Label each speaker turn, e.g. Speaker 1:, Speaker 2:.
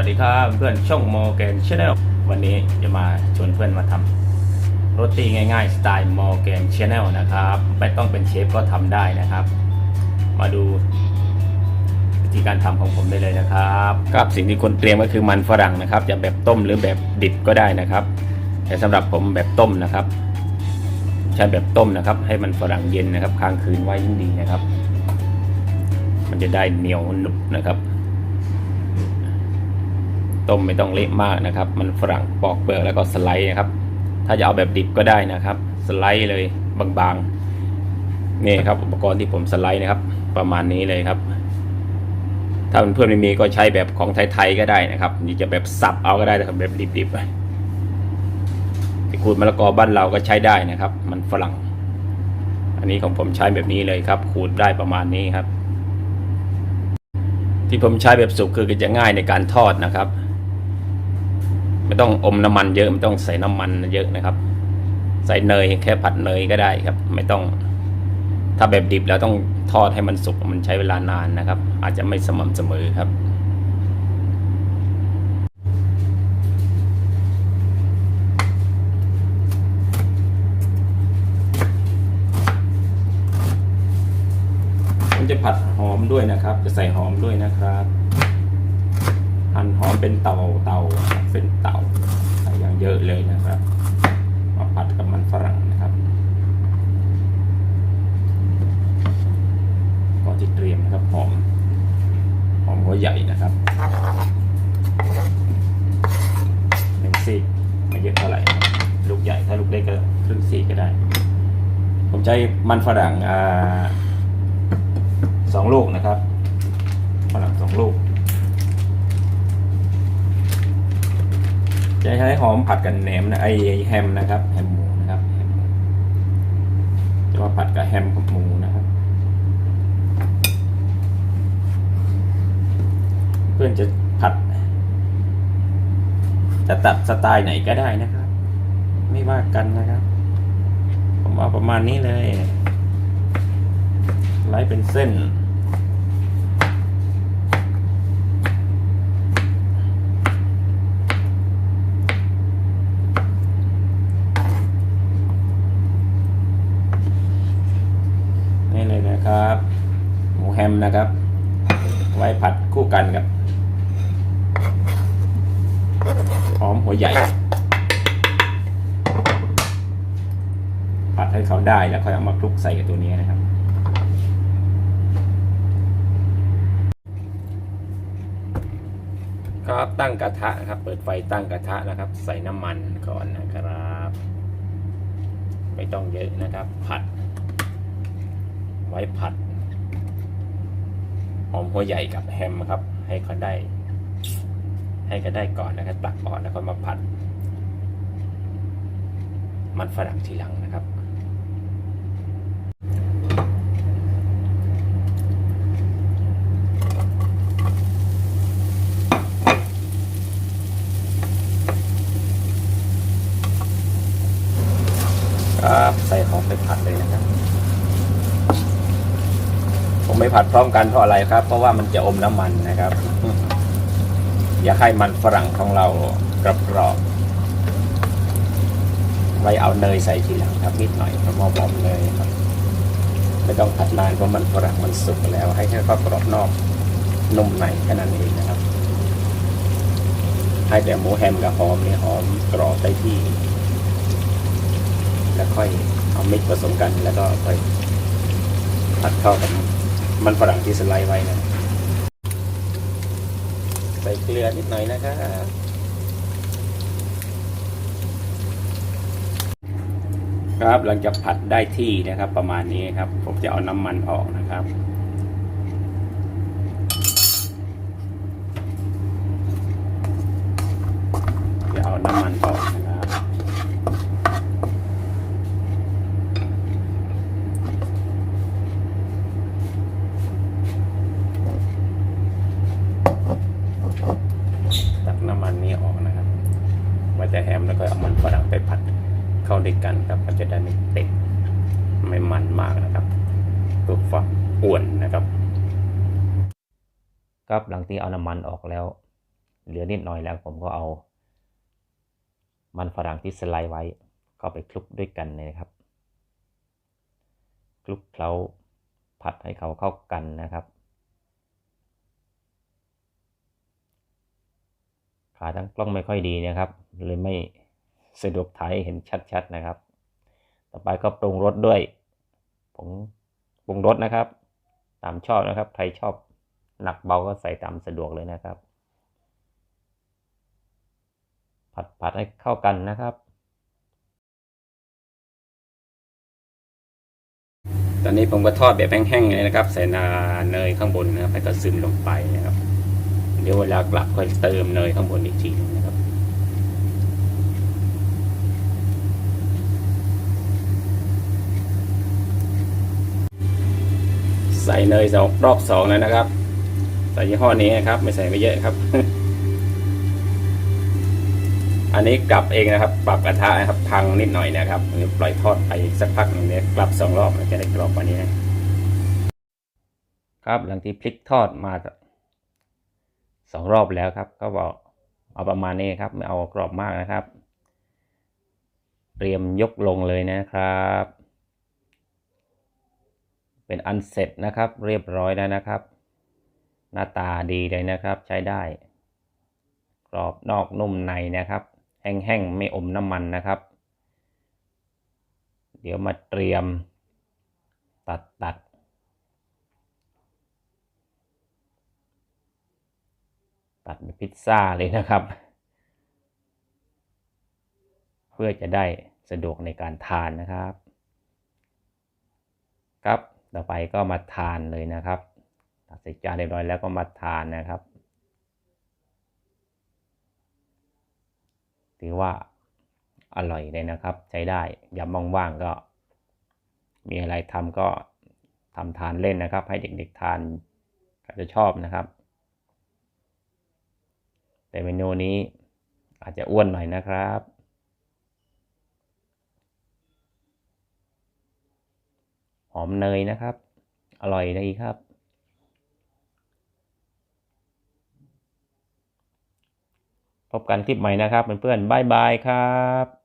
Speaker 1: วัสดีครับเพื่อนช่องโมแกนชาแนลวันนี้จะมาชวนเพื่อนมาทำโรตีง่ายๆ สไตล์โมแกนชาแนลนะครับไม่ต้องเป็นเชฟก็ทำได้นะครับ มาดูวิธีการทำของผมได้เลยนะครับครับสิ่งที่คนเตรียมก็คือมันฝรั่งนะครับ จะแบบต้มหรือแบบดิบก็ได้นะครับ แต่สำหรับผมแบบต้มนะครับ ใช้แบบต้มนะครับ ให้มันฝรั่งเย็นนะครับ ค้างคืนไว้ยิ่งดีนะครับ มันจะได้เหนียวหนุบนะครับ ต้มไม่ต้องเละมากนะครับ มันฝรั่งปอกเปลือกแล้วก็สไลด์นะครับ ถ้าจะเอาแบบดิบก็ได้นะครับ สไลด์เลยบางๆนี่ครับอุปกรณ์ที่ผมสไลด์นะครับ ประมาณนี้เลยครับ ถ้าเพื่อนไม่มีก็ใช้แบบของไทยๆก็ได้นะครับนี่จะแบบสับเอาก็ได้นะครับแบบดิบๆที่ขูดมะละกอบ้านเราก็ใช้ได้นะครับ มันฝรั่ง อันนี้ของผมใช้แบบนี้เลยครับ ขูดได้ประมาณนี้ครับที่ผมใช้แบบสุกคือจะง่ายในการทอดนะครับ ไม่ต้องอมน้ำมันเยอะไม่ต้องใส่น้ำมันเยอะนะครับ ใส่เนยแค่ผัดเนยก็ได้ครับ ไม่ต้อง ถ้าแบบดิบแล้วต้องทอดให้มันสุกมันใช้เวลานานนะครับ อาจจะไม่สม่ำเสมอครับจะผัดหอมด้วยนะครับ จะใส่หอมด้วยนะครับ หั่นหอมเป็นเตาเตาเป็นเตาอย่างเยอะเลยนะครับ มาผัดกับมันฝรั่งนะครับก่อนที่เตรียมนะครับหอมหอมหัวใหญ่นะครับหนึ่งซีกไม่เยอะเท่าไหร่ลูกใหญ่ถ้าลูกเล็กก็ครึ่งซีกก็ได้ ผมใช้มันฝรั่งอ่าสองลูกนะครับฝรั่งสองลูก จะใช้หอมผัดกับแหนมนะไอแฮมนะครับแฮมหมูนะครับแฮมจะมาผัดกับแฮมกับหมูนะครับ เพื่อนจะผัดจะตัดสไตล์ไหนก็ได้นะครับ ไม่ว่ากันนะครับ ผมเอาประมาณนี้เลยไล่เป็นเส้น นะครับ หมูแฮมนะครับ ไว้ผัดคู่กันกับหอมหัวใหญ่ ผัดให้เขาได้แล้วค่อยเอามาคลุกใส่กับตัวนี้นะครับครับตั้งกระทะครับเปิดไฟตั้งกระทะนะครับ ใส่น้ำมันก่อนนะครับ ไม่ต้องเยอะนะครับ ผัด ว้ผัด หอมหัวใหญ่กับแฮมครับ ให้เขาได้ ให้เขาได้ก่อนนะครับตักก่อนแล้วก็มาผัด มันฝรั่งทีหลังนะครับครับใส่หอมไปผัดเลยนะครับ ไม่ผัดพร้อมกันเพราะอะไรครับ เพราะว่ามันจะอมน้ำมันนะครับ อยากให้มันฝรั่งของเรากรอบกรอบไว้เอาเนยใส่ทีหลังครับนิดหน่อยเพราะหอมเลยครับไม่ต้องผัดนานเพราะมันฝรั่งมันสุกแล้ว ให้แค่เขากรอบนอกนุ่มในแค่นั้นเองนะครับ ให้แต่หมูแฮมกับหอมนี่หอมกรอบได้ที่ แล้วค่อยเอามิกผสมกันแล้วก็ค่อยผัดเข้ากับ มันฝรั่งที่สไลด์ไว้นะ ใส่เกลือนิดหน่อยนะครับครับหลังจากผัดได้ที่นะครับ ประมาณนี้ครับ ผมจะเอาน้ำมันออกนะครับจะเอาน้ำมันออกนะครับ ตักน้ำมันนี้ออกนะครับไว้ แต่แฮมแล้วก็เอามันฝรั่งไปผัดเข้าด้วยกันครับมันจะได้ไม่ติดไม่มันมากนะครับตัวฟักอ้วนนะครับ ครับหลังที่เอาน้ำมันออกแล้ว เหลือนิดหน่อยแล้ว ผมก็เอา มันฝรั่งที่สไลด์ไว้ก็ไปคลุกด้วยกันเลยนะครับคลุกเคล้าผัดให้เขาเข้ากันนะครับ ขาทั้งกล้องไม่ค่อยดีนะครับ เลยไม่สะดวกถ่ายเห็นชัดๆนะครับ ต่อไปก็ปรุงรสด้วยผงปรุงรสนะครับ ตามชอบนะครับ ใครชอบหนักเบาก็ใส่ตามสะดวกเลยนะครับ ผัดผัดให้เข้ากันนะครับ ตอนนี้ผมก็ทอดแบบแห้งๆเลยนะครับ ใส่นาเนยข้างบนนะครับให้ก็ซึมลงไปนะครับ ดี๋ยวเวลากลับค่อยเติมเนยข้างบนอีกทีหนึงนะครับ ใส่เนยสองรอบสองแล้วนะครับ ใส่ยี่ห้อนี้นะครับ ไม่ใส่ไม่เยอะครับ อันนี้กลับเองนะครับ ปรับกระทะนะครับ พังนิดหน่อยนะครับนี่ปล่อยทอดไปสักพักหนึงเนี่ยกลับสองรอบจะได้กรอบกว่านี้นะครับหลังที่พลิกทอดมา สองรอบแล้วครับ ก็บอกเอาประมาณนี้ครับไม่เอากรอบมากนะครับ เตรียมยกลงเลยนะครับ เป็นอันเสร็จนะครับ เรียบร้อยแล้วนะครับ หน้าตาดีเลยนะครับ ใช้ได้ กรอบนอกนุ่มในนะครับ แห้งๆไม่อมน้ำมันนะครับ เดี๋ยวมาเตรียมตัดตัด ตัดเป็นพิซซ่าเลยนะครับ เพื่อจะได้สะดวกในการทานนะครับ ครับต่อไปก็มาทานเลยนะครับตัดใส่จานเรียบร้อยแล้วก็มาทานนะครับ ถือว่าอร่อยเลยนะครับ ใช้ได้ยามว่างๆก็ มีอะไรทำก็ทำทานเล่นนะครับ ให้เด็กๆทานก็จะชอบนะครับ แต่เมนูนี้อาจจะอ้วนหน่อยนะครับ หอมเนยนะครับ อร่อยดีครับ พบกันคลิปใหม่นะครับเพื่อนๆบายบายครับ